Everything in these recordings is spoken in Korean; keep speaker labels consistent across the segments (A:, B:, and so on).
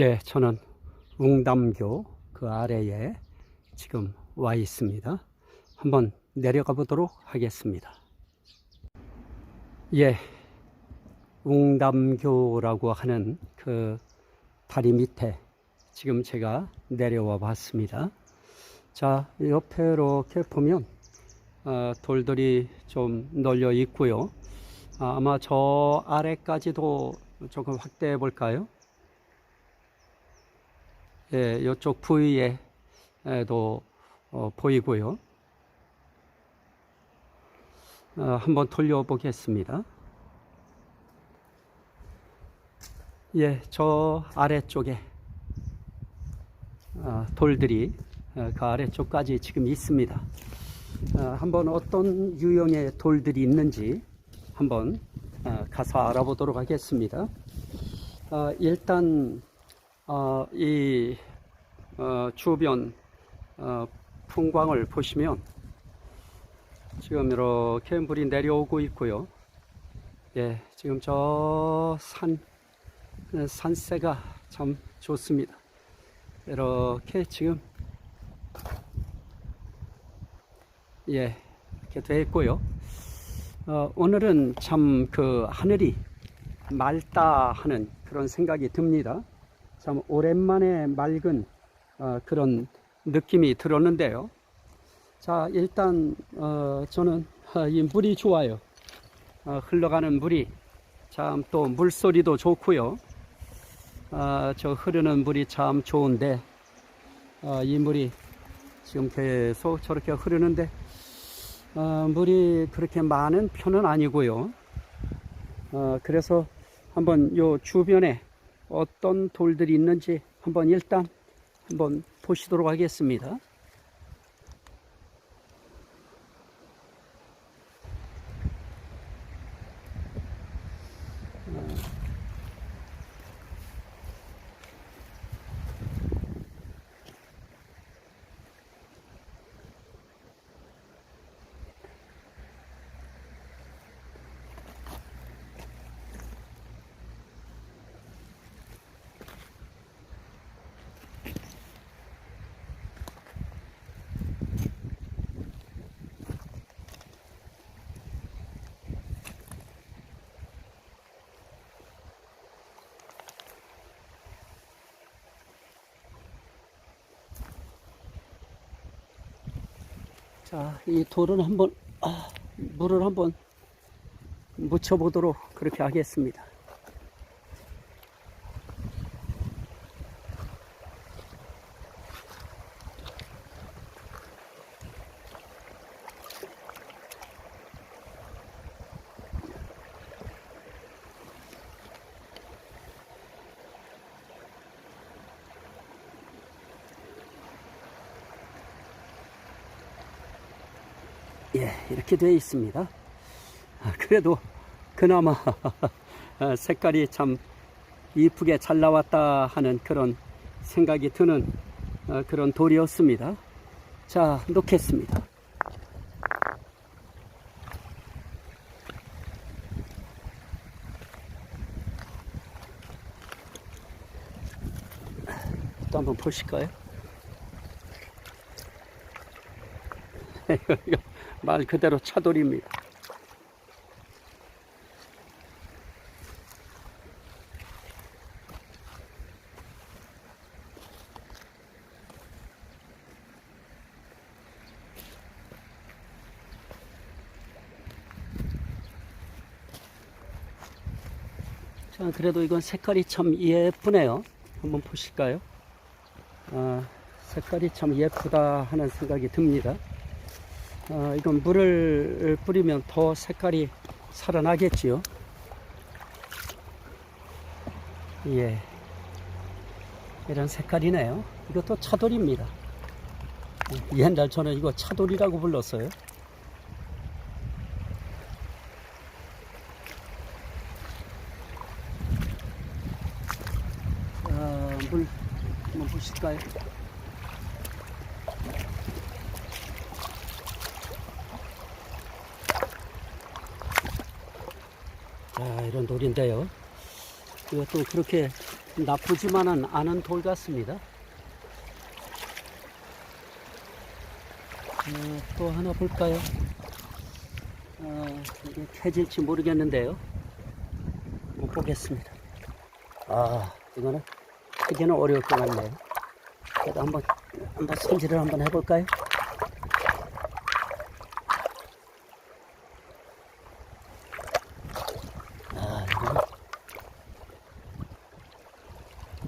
A: 예, 저는 웅담교 그 아래에 지금 와 있습니다. 한번 내려가 보도록 하겠습니다. 예, 웅담교라고 하는 그 다리 밑에 지금 제가 내려와 봤습니다. 자, 옆에 이렇게 보면 어, 돌들이 좀 널려 있고요. 아, 아마 저 아래까지도 조금 확대해 볼까요? 예, 이쪽 부위에도 어, 보이고요. 어, 한번 돌려보겠습니다. 예, 저 아래쪽에 어, 돌들이 어, 그 아래쪽까지 지금 있습니다. 어, 한번 어떤 유형의 돌들이 있는지 한번 어, 가서 알아보도록 하겠습니다. 어, 일단 어, 이 어, 주변 어, 풍광을 보시면 지금 이렇게 물이 내려오고 있고요. 예, 지금 저 산, 산세가 참 좋습니다. 이렇게 지금, 예, 이렇게 되어 있고요. 어, 오늘은 참 그 하늘이 맑다 하는 그런 생각이 듭니다. 참 오랜만에 맑은 어, 그런 느낌이 들었는데요. 자, 일단 어, 저는 어, 이 물이 좋아요. 어, 흘러가는 물이 참 또 물소리도 좋고요. 어, 저 흐르는 물이 참 좋은데 어, 이 물이 지금 계속 저렇게 흐르는데 어, 물이 그렇게 많은 편은 아니고요. 어, 그래서 한번 요 주변에 어떤 돌들이 있는지 한번 일단 한번 보시도록 하겠습니다. 자, 이 돌은 한번 아, 물을 한번 묻혀 보도록 그렇게 하겠습니다. 예, 이렇게 되어 있습니다. 아, 그래도 그나마 아, 색깔이 참 이쁘게 잘 나왔다 하는 그런 생각이 드는 어, 그런 돌이었습니다. 자, 놓겠습니다. 또 한번 보실까요? 말 그대로 차돌입니다. 자, 그래도 이건 색깔이 참 예쁘네요. 한번 보실까요? 아, 색깔이 참 예쁘다 하는 생각이 듭니다. 어, 이건 물을 뿌리면 더 색깔이 살아나겠지요. 예. 이런 색깔이네요. 이것도 차돌입니다. 예, 옛날 저는 이거 차돌이라고 불렀어요. 아, 물 한번 보실까요? 자, 이런 돌인데요. 이것도 그렇게 나쁘지만은 않은 돌 같습니다. 어, 또 하나 볼까요? 어, 캐질지 모르겠는데요. 못 보겠습니다. 아, 이거는 크기는 어려울 것 같네요. 그래도 한번, 한번 손질을 한번 해볼까요? 아, 이거는.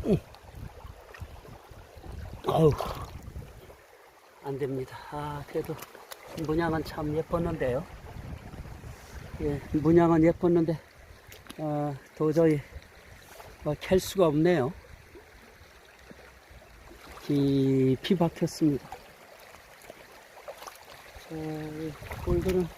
A: 음. 아우, 안 됩니다. 아, 그래도 문양은 참 예뻤는데요. 예, 문양은 예뻤는데, 어, 도저히 어, 캘 수가 없네요. 깊이 박혔습니다. 자, 이 골드는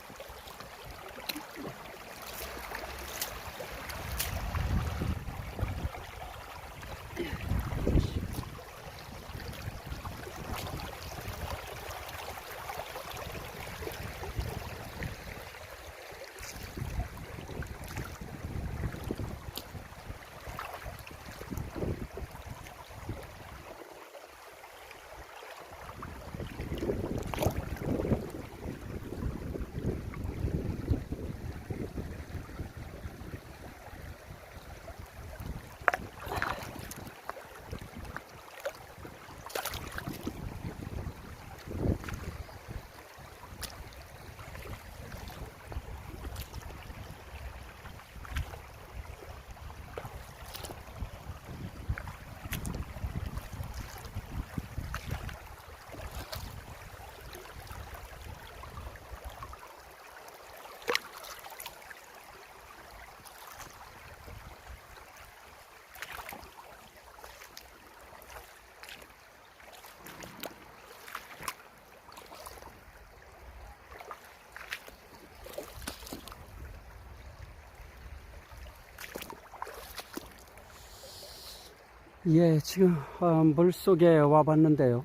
A: 예, 지금 어, 물 속에 와봤는데요.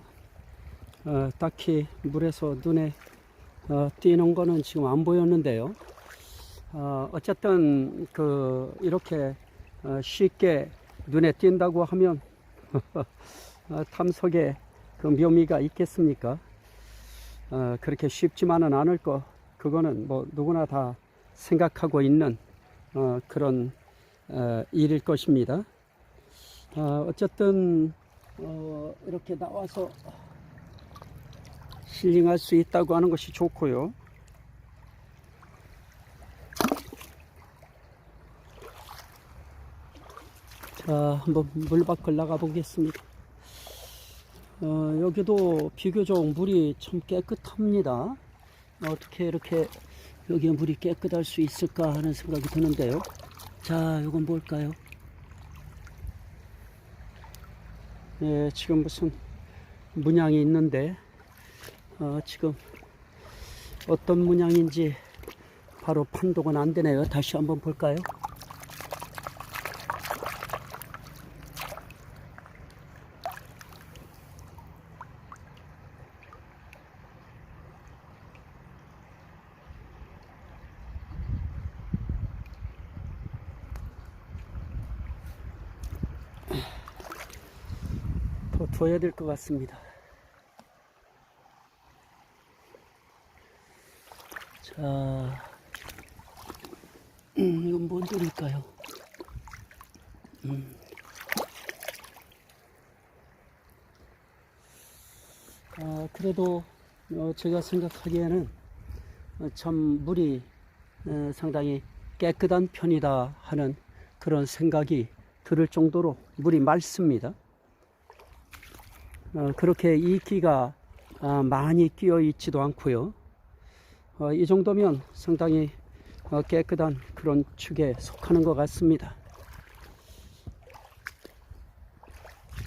A: 어, 딱히 물에서 눈에 어, 띄는 거는 지금 안 보였는데요. 어, 어쨌든 그 이렇게 어, 쉽게 눈에 띈다고 하면 어, 탐석에 그 묘미가 있겠습니까? 어, 그렇게 쉽지만은 않을 거. 그거는 뭐 누구나 다 생각하고 있는 어, 그런 어, 일일 것입니다. 어, 어쨌든 어, 이렇게 나와서 힐링할 수 있다고 하는 것이 좋고요. 자, 한번 물 밖을 나가 보겠습니다. 어, 여기도 비교적 물이 참 깨끗합니다. 어떻게 이렇게 여기 물이 깨끗할 수 있을까 하는 생각이 드는데요. 자, 이건 뭘까요? 예, 지금 무슨 문양이 있는데, 어, 지금 어떤 문양인지 바로 판독은 안 되네요. 다시 한번 볼까요? 더 둬야 될 것 같습니다. 자, 음, 이건 뭔 돌일까요? 음. 아, 그래도 어, 제가 생각하기에는 어, 참 물이 어, 상당히 깨끗한 편이다 하는 그런 생각이 들을 정도로 물이 맑습니다. 어, 그렇게 이끼가 아, 많이 끼어 있지도 않고요. 어, 이 정도면 상당히 어, 깨끗한 그런 축에 속하는 것 같습니다.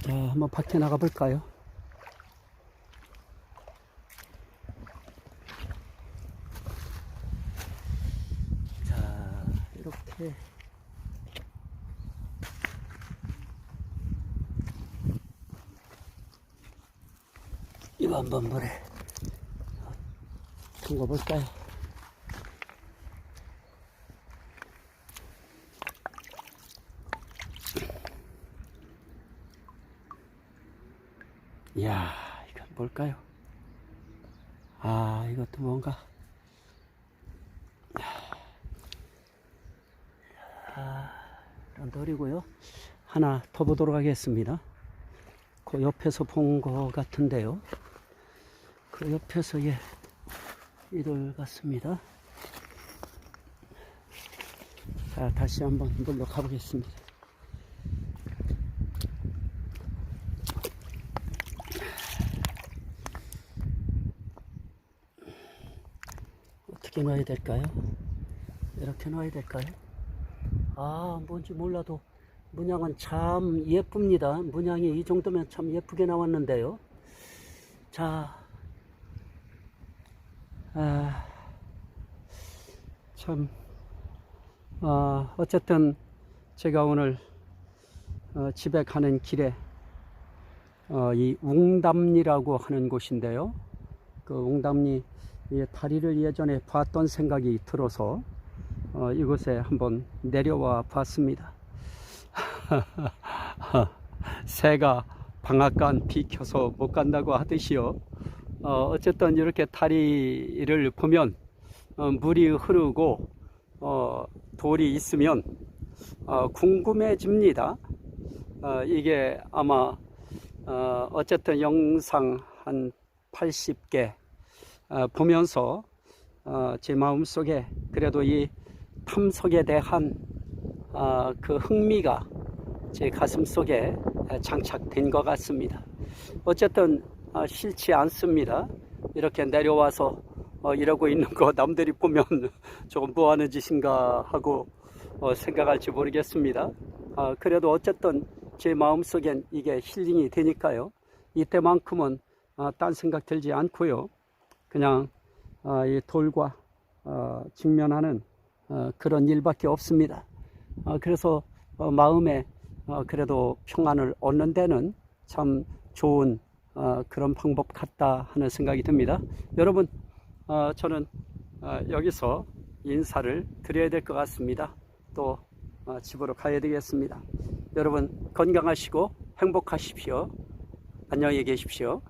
A: 자, 한번 밖에 나가 볼까요? 자, 이렇게 이거 한번 물에 담궈 볼까요? 이야, 이건 뭘까요? 아, 이것도 뭔가. 아, 이런 돌이고요. 하나 더 보도록 하겠습니다. 그 옆에서 본 거 같은데요. 그 옆에서 예, 이돌 같습니다. 자, 다시 한번 물러 가보겠습니다. 어떻게 놔야 될까요? 이렇게 놔야 될까요? 아, 뭔지 몰라도 문양은 참 예쁩니다. 문양이 이 정도면 참 예쁘게 나왔는데요. 자, 아, 참, 아, 어쨌든 제가 오늘 어, 집에 가는 길에 어, 이 웅담리라고 하는 곳인데요. 그 웅담리 이 다리를 예전에 봤던 생각이 들어서 어, 이곳에 한번 내려와 봤습니다. 새가 방앗간 비켜서 못 간다고 하듯이요. 어, 어쨌든 이렇게 다리를 보면 어, 물이 흐르고 어, 돌이 있으면 어, 궁금해집니다. 어, 이게 아마 어, 어쨌든 영상 한 80개 어, 보면서 어, 제 마음속에 그래도 이 탐석에 대한 어, 그 흥미가 제 가슴 속에 장착된 것 같습니다. 어쨌든 어, 싫지 않습니다. 이렇게 내려와서 어, 이러고 있는 거 남들이 보면 조금 뭐 하는 짓인가 하고 어, 생각할지 모르겠습니다. 아, 그래도 어쨌든 제 마음속엔 이게 힐링이 되니까요. 이때만큼은 아, 딴 생각 들지 않고요. 그냥 아, 이 돌과 어, 직면하는 어, 그런 일밖에 없습니다. 어, 그래서 어, 마음에 어, 그래도 평안을 얻는 데는 참 좋은 어, 그런 방법 같다 하는 생각이 듭니다. 여러분, 어, 저는 어, 여기서 인사를 드려야 될 것 같습니다. 또 어, 집으로 가야 되겠습니다. 여러분 건강하시고 행복하십시오. 안녕히 계십시오.